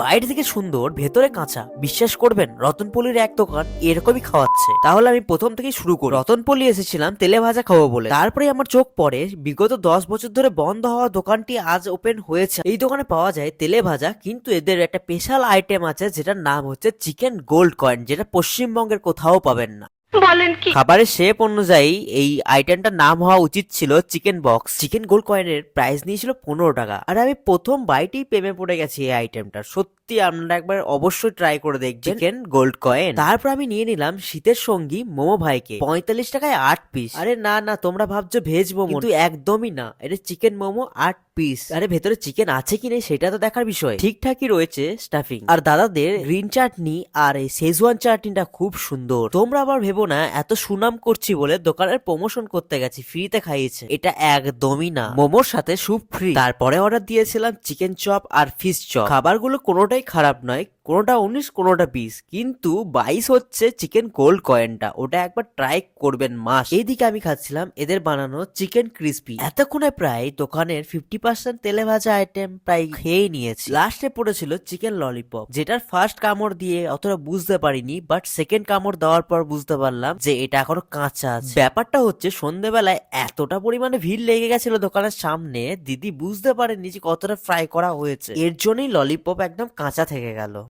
বাইরে থেকে সুন্দর, ভেতরে কাঁচা। বিশ্বাস করবেন, রতনপল্লির এক দোকান এরকমই খাওয়াচ্ছে। তাহলে আমি প্রথম থেকেই শুরু করি। রতনপল্লি এসেছিলাম তেলে ভাজা খাব বলে। তারপরে আমার চোখ পড়ে, বিগত দশ বছর ধরে বন্ধ হওয়া দোকানটি আজ ওপেন হয়েছে। এই দোকানে পাওয়া যায় তেলে ভাজা, কিন্তু এদের একটা স্পেশাল আইটেম আছে, যেটার নাম হচ্ছে চিকেন গোল্ড কয়েন যেটা পশ্চিমবঙ্গের কোথাও পাবেন না। বলেন কি? খাবারের শেপ অনুযায়ী এই আইটেমটার নাম হওয়া উচিত ছিল চিকেন বক্স চিকেন গোল্ড কয়েনের প্রাইস নিয়েছিল পনেরো টাকা। আর আমি প্রথম বাইটেই পেমে পড়ে গেছি এই আইটেমটা সত্যি। আপনারা একবার অবশ্যই ট্রাই করে দেখবেন। চিকেন গোল্ড কয়েন তারপর আমি নিয়ে নিলাম শীতের সঙ্গী মোমো ভাইকে। পঁয়তাল্লিশ টাকায় আট পিস আরে না না তোমরা ভাবছ ভেজ মোমো কিন্তু একদমই না। এটা চিকেন মোমো আট পিস আরে ভেতরে চিকেন আছে কি নেই সেটা তো দেখার বিষয়। ঠিকঠাকই রয়েছে স্টাফিং আর দাদাদের গ্রিন চাটনি আর এই শেজওয়ান চাটনিটা খুব সুন্দর। তোমরা আবার ভেবো না এত সুনাম করছি বলে দোকানের প্রমোশন করতে গেছি ফ্রিতে খাইয়েছে। এটা একদমই না। মোমোর সাথে স্যুপ ফ্রি তারপরে অর্ডার দিয়েছিলাম চিকেন চপ আর ফিশ চপ খাবারগুলো কোনোটাই খারাপ নয় কোনোটা উনিশ, কোনোটা বিশ। কিন্তু বাইশ হচ্ছে চিকেন গোল্ড কয়েনটা। ওটা একবার ট্রাই করবেন মাস। এইদিকে আমি খাচ্ছিলাম এদের বানানো চিকেন ক্রিস্পি। এতক্ষণে প্রায় দোকানের ফিফটি পার্সেন্ট তেলে ভাজা আইটেম প্রায় খেয়ে নিয়েছি। লাস্টে পড়েছিল চিকেন ললিপপ যেটার ফার্স্ট কামড় দিয়ে অতটা বুঝতে পারিনি বাট সেকেন্ড কামড় দেওয়ার পর বুঝতে পারলাম যে এটা এখনও কাঁচা আছে। ব্যাপারটা হচ্ছে সন্ধ্যেবেলায় এতটা পরিমাণে ভিড় লেগে গেছিল দোকানের সামনে, দিদি বুঝতে পারেনি যে কতটা ফ্রাই করা হয়েছে। এর জন্যই ললিপপ একদম কাঁচা থেকে গেল।